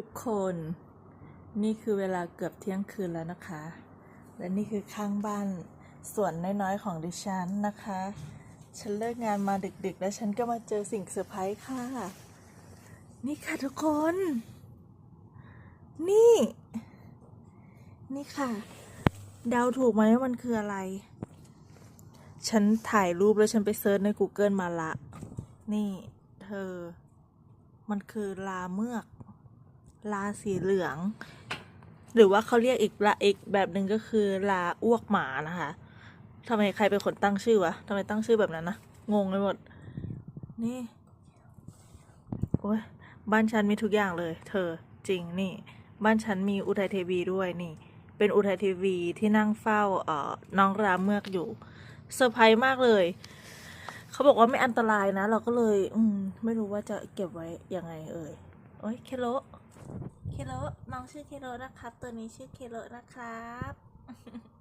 ทุกคนนี่คือเวลาเกือบเที่ยงคืนแล้วนะคะ และนี่คือข้างบ้านส่วนน้อยๆของดิฉันนะคะ ฉันเลิกงานมาดึกๆ แล้วฉันก็มาเจอสิ่งเซอร์ไพรส์ค่ะ นี่ค่ะทุกคน นี่ นี่ค่ะ เดาถูกไหมว่ามันคืออะไร ฉันถ่ายรูปแล้วฉันไปเซิร์ชใน Google มาละ นี่ เธอ มันคือลาเมือก ลาสีเหลือง หรือว่าเขาเรียกอีกละอีกแบบหนึ่งก็คือลาอ้วกหมานะคะทำไมใครเป็นคนตั้งชื่อวะทำไมตั้งชื่อแบบนั้นนะงงไปหมด นี่โอ้ยบ้านฉันมีทุกอย่างเลย เธอจริงนี่ บ้านฉันมีอุทัยเทวีด้วยนี่ เป็นอุทัยเทวีที่นั่งเฝ้าเอ่อน้องราเมือกอยู่เซอร์ไพรส์มากเลยเขาบอกว่าไม่อันตรายนะ เราก็เลย อืม ไม่รู้ว่าจะเก็บไว้ยังไงเอ่ยโอ้ยเคโล เคโรน้องชื่อเคโรนะครับ ตัวนี้ชื่อเคโรนะครับ